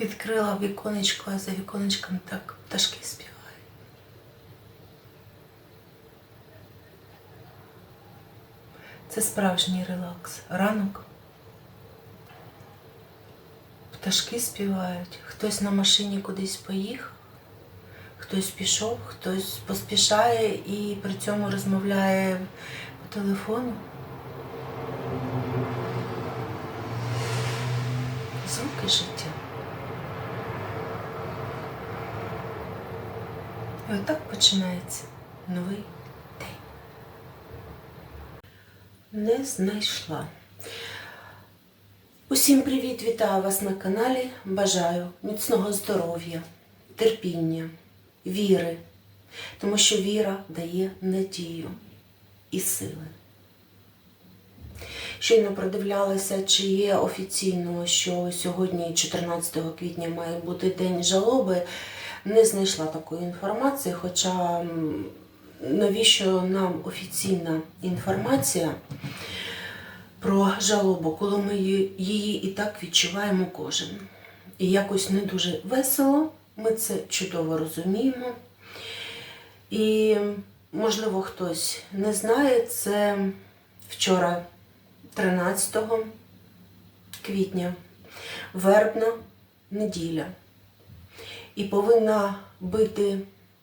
Відкрила віконечко, а за віконечком так пташки співають. Це справжній релакс. Ранок. Пташки співають, хтось на машині кудись поїхав, хтось пішов, хтось поспішає і при цьому розмовляє по телефону. Звуки життя. І отак починається новий день. Не знайшла. Усім привіт! Вітаю вас на каналі. Бажаю міцного здоров'я, терпіння, віри, тому що віра дає надію і сили. Щойно продивлялася, чи є офіційно, що сьогодні, 14 квітня, має бути день жалоби. Не знайшла такої інформації, хоча навіщо нам офіційна інформація про жалобу, коли ми її- і так відчуваємо кожен. І якось не дуже весело, ми це чудово розуміємо. І, можливо, хтось не знає, це вчора, 13 квітня, вербна неділя. І повинна бити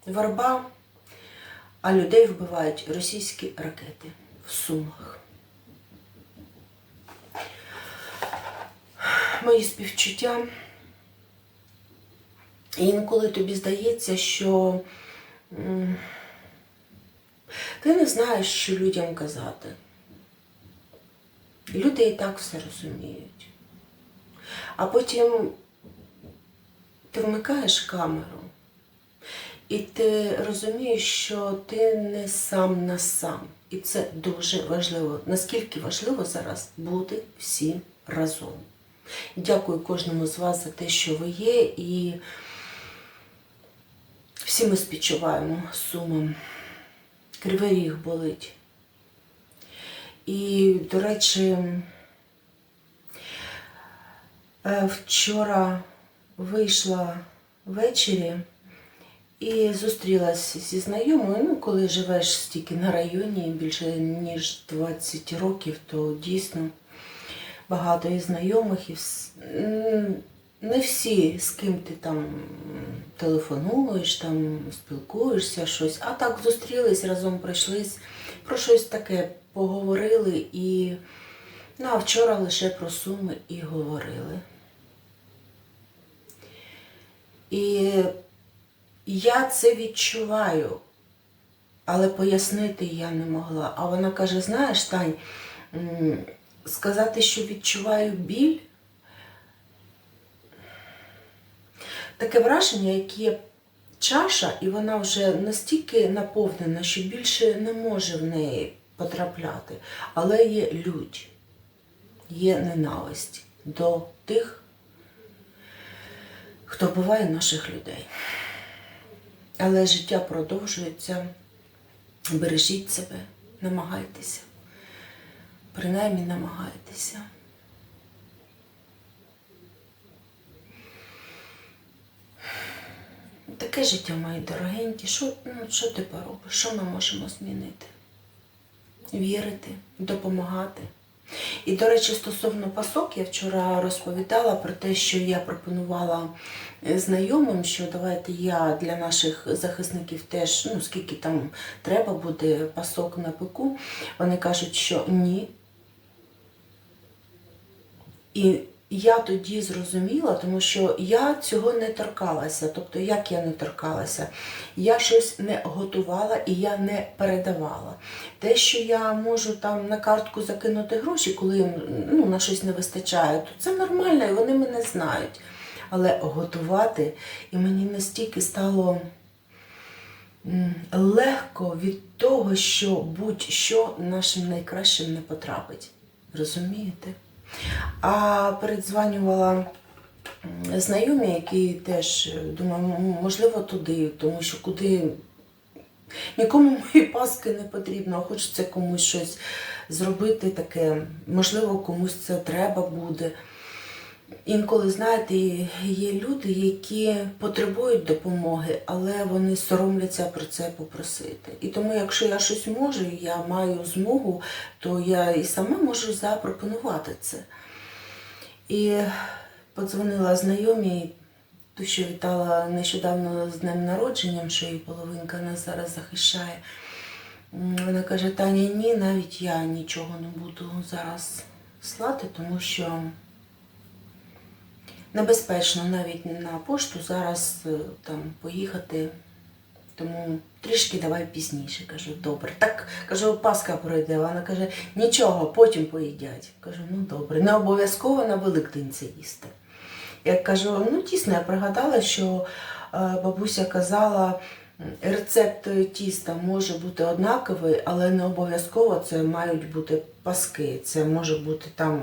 верба, а людей вбивають російські ракети в Сумах. Мої співчуття. І інколи тобі здається, що ти не знаєш, що людям казати. Люди і так все розуміють. А потім ти вмикаєш камеру, і ти розумієш, що ти не сам на сам. І це дуже важливо. Наскільки важливо зараз бути всім разом. Дякую кожному з вас за те, що ви є, і всі ми співчуваємо сумом. Кривий ріг болить. І, до речі, е, вчора вийшла ввечері і зустрілася зі знайомою. Ну, коли живеш стільки на районі більше ніж 20 років, то дійсно багато і знайомих, і не всі, з ким ти там телефонуєш, там спілкуєшся, щось, а так зустрілись, разом прийшлись, про щось таке поговорили і ну, а вчора лише про суми і говорили. І я це відчуваю, але пояснити я не могла. А вона каже: знаєш, Тань, сказати, що відчуваю біль, таке враження, як є чаша, і вона вже настільки наповнена, що більше не може в неї потрапляти. Але є лють, є ненависть до тих, хто буває наших людей. Але життя продовжується. Бережіть себе, намагайтеся. Принаймні намагайтеся. Таке життя, мої дорогенькі. Що, ну, що ти поробиш? Що ми можемо змінити? Вірити, допомагати. І, до речі, стосовно пасок, я вчора розповідала про те, що я пропонувала е, знайомим, що давайте я для наших захисників теж, ну, скільки там треба буде пасок на пику. Вони кажуть, що ні. І я тоді зрозуміла, тому що я цього не торкалася. Тобто, як я не торкалася? Я щось не готувала і я не передавала. Те, що я можу там на картку закинути гроші, коли ну, на щось не вистачає, то це нормально, і вони мене знають. Але готувати, і мені настільки стало легко від того, що будь-що нашим найкращим не потрапить. Розумієте? А передзванювала знайомі, які теж е, думаю, можливо, туди, тому що куди нікому мої паски не потрібно, хочеться комусь щось зробити таке, можливо, комусь це треба буде. Інколи, знаєте, є люди, які потребують допомоги, але вони соромляться про це попросити. І тому, якщо я щось можу, я маю змогу, то я і сама можу запропонувати це. І подзвонила знайомій, ту, що вітала нещодавно з днем народженням, що її половинка нас зараз захищає. Вона каже, Таня, ні, навіть я нічого не буду зараз слати, тому що небезпечно навіть на пошту зараз е, там поїхати. Тому трішки давай пізніше. Кажу, добре. Так кажу, Пасха пройде. Вона каже, нічого, потім поїдять. Кажу, ну добре, не обов'язково на Великдень це їсти. Я кажу, ну дійсно, я пригадала, що е, бабуся казала, рецепт тіста може бути однаковий, але не обов'язково це мають бути паски. Це може бути там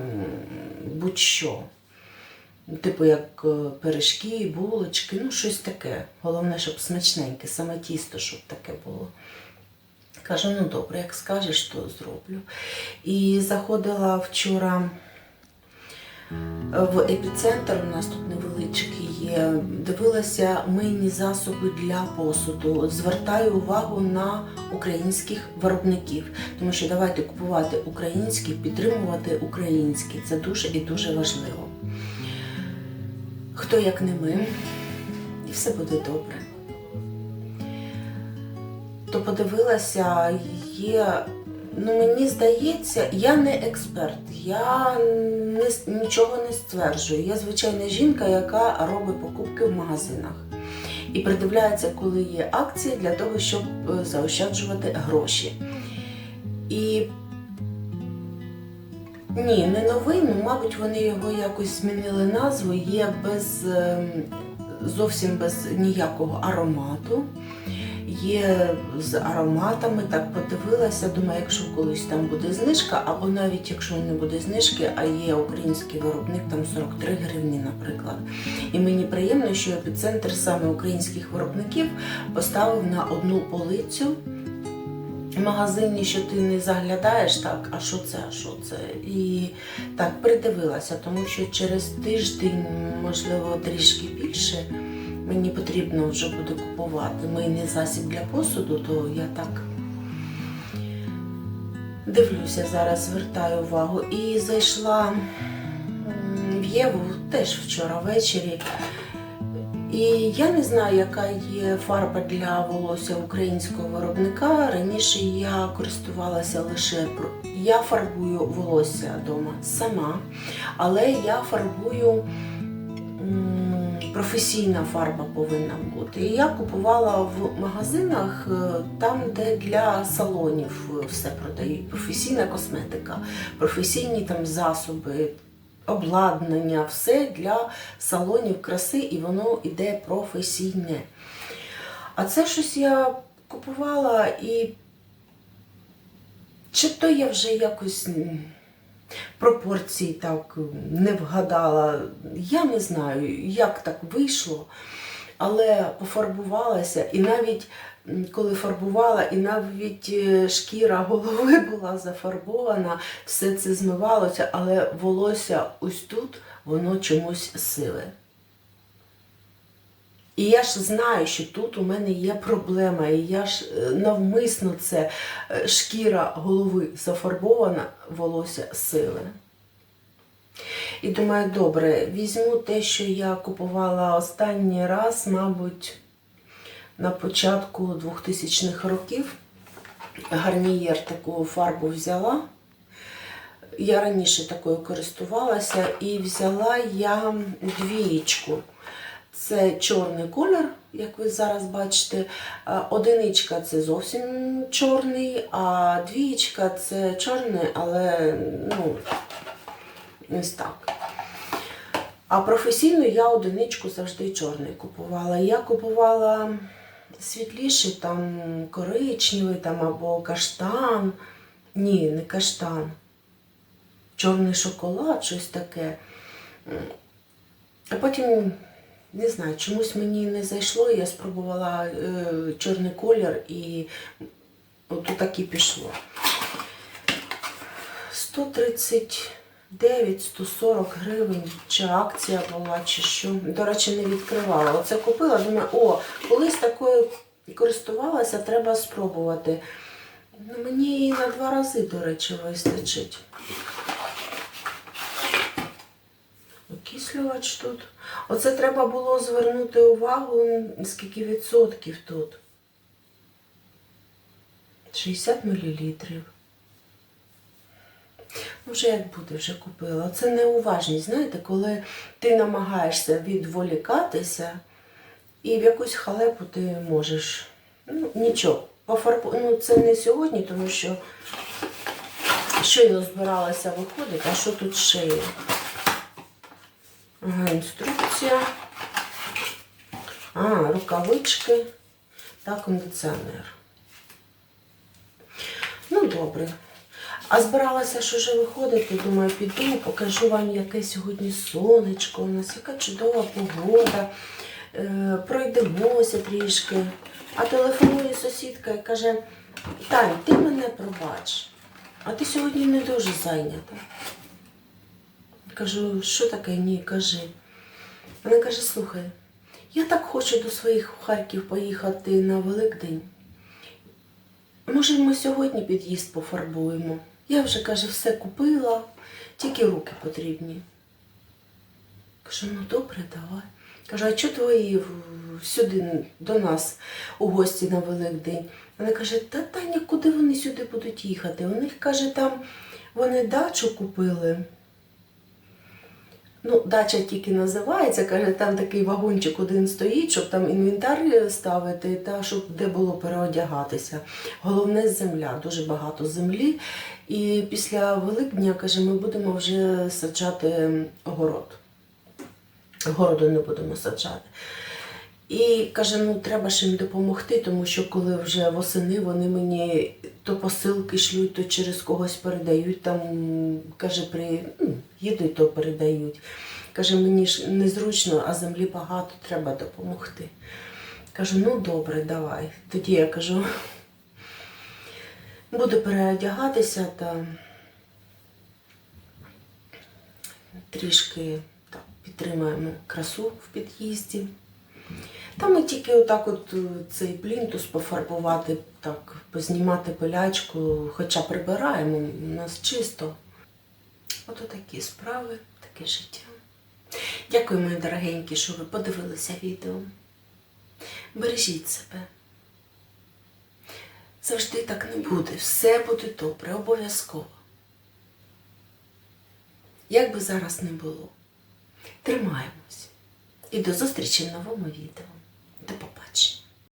будь-що. Типу як е, пиріжки, булочки, ну щось таке. Головне, щоб смачненьке, саме тісто, щоб таке було. Кажу, ну добре, як скажеш, то зроблю. І заходила вчора в епіцентр, у нас тут невеличкий є. Дивилася мийні засоби для посуду. Звертаю увагу на українських виробників, тому що давайте купувати українські, підтримувати українські. Це дуже і дуже важливо. Хто як не ми, і все буде добре. То подивилася, є. Ну, мені здається, я не експерт, я не, нічого не стверджую. Я звичайна жінка, яка робить покупки в магазинах і придивляється, коли є акції для того, щоб е, заощаджувати гроші. І ні, не новий, ну, мабуть, вони його якось змінили назву, є без ем, зовсім без ніякого аромату. Є з ароматами, так подивилася. Думаю, якщо колись там буде знижка, або навіть якщо не буде знижки, а є український виробник, там 43 гривні, наприклад. І мені приємно, що епіцентр саме українських виробників поставив на одну полицю магазині, що ти не заглядаєш так, а що це, а що це. І так придивилася, тому що через тиждень, можливо, трішки більше, мені потрібно вже буде купувати мийний засіб для посуду, то я так дивлюся зараз, звертаю увагу. І зайшла в Єву теж вчора ввечері. І я не знаю, яка є фарба для волосся українського виробника. Раніше я користувалася лише я фарбую волосся вдома сама, але я фарбую професійна фарба повинна бути. І я купувала в магазинах е, там, де для салонів е, все продають. Професійна косметика, професійні там засоби, обладнання, все для салонів краси, і воно йде професійне. А це щось я купувала і чи то я вже якось пропорції так не вгадала. Я не знаю, як так вийшло, але пофарбувалася і навіть. Коли фарбувала, і навіть е, шкіра голови була зафарбована, все це змивалося, але волосся ось тут, воно чомусь сиве. І я ж знаю, що тут у мене є проблема, і я ж е, навмисно це е, шкіра голови зафарбована, волосся сиве. І думаю, добре, візьму те, що я купувала останній раз, мабуть, на початку 2000-х років. Гарнієр таку фарбу взяла. Я раніше такою користувалася і взяла я двієчку. Це чорний колір, як ви зараз бачите. Одиничка це зовсім чорний, а двієчка це чорний, але ну, ось так. А професійно я одиничку завжди чорний купувала. Я купувала світліший, там коричневий там, або каштан. Ні, не каштан. Чорний шоколад, щось таке. А потім, не знаю, чомусь мені не зайшло, я спробувала е, чорний колір і от так і пішло. 130 9 140 гривень, чи акція була, чи що. До речі, не відкривала. Оце купила, думаю, о, колись такою користувалася, треба спробувати. Ну, Мені її на два рази, до речі, вистачить. Окислювач тут. Оце треба було звернути увагу, скільки відсотків тут. 60 мл. Вже як буде, вже купила. Це неуважність, знаєте, коли ти намагаєшся відволікатися і в якусь халепу ти можеш. Ну, нічого. Пофарбу... Ну, це не сьогодні, тому що щойно збиралася виходити, а що тут ще є? Ага, інструкція. А, рукавички та кондиціонер. Ну, добре. А збиралася ж уже виходити, думаю, піду, покажу вам, яке сьогодні сонечко, у нас яка чудова погода. Е, пройдемося трішки. А телефонує сусідка і каже, Тань, ти мене пробач, а ти сьогодні не дуже зайнята. Кажу, що таке? Ні, кажи. Вона каже, слухай, я так хочу до своїх в Харків поїхати на Великдень. Може, ми сьогодні під'їзд пофарбуємо. Я вже, каже, все купила, тільки руки потрібні. Кажу, ну добре, давай. Кажу, а чого твої сюди до нас у гості на Великдень? Вона каже, та Таня, куди вони сюди будуть їхати? У них, каже, там вони дачу купили. Ну, дача тільки називається, каже, там такий вагончик один стоїть, щоб там інвентар ставити та щоб де було переодягатися. Головне земля, дуже багато землі. І після Великдня, каже, ми будемо вже саджати город. Городу не будемо саджати. І каже, ну треба ж їм допомогти, тому що коли вже восени вони мені то посилки шлють, то через когось передають, там, каже, при ну, їдуть, то передають. Каже, мені ж незручно, а землі багато, треба допомогти. Кажу, ну добре, давай. Тоді я кажу, буду переодягатися та трішки так, підтримаємо красу в під'їзді. Там ми тільки отак от е, цей плінтус пофарбувати, так, познімати пилячку, хоча прибираємо, у нас чисто. Ото такі справи, таке життя. Дякую, мої дорогенькі, що ви подивилися відео. Бережіть себе. Завжди так не буде. Все буде добре, обов'язково. Як би зараз не було. Тримаємось. І до зустрічі в новому відео. to popatrz.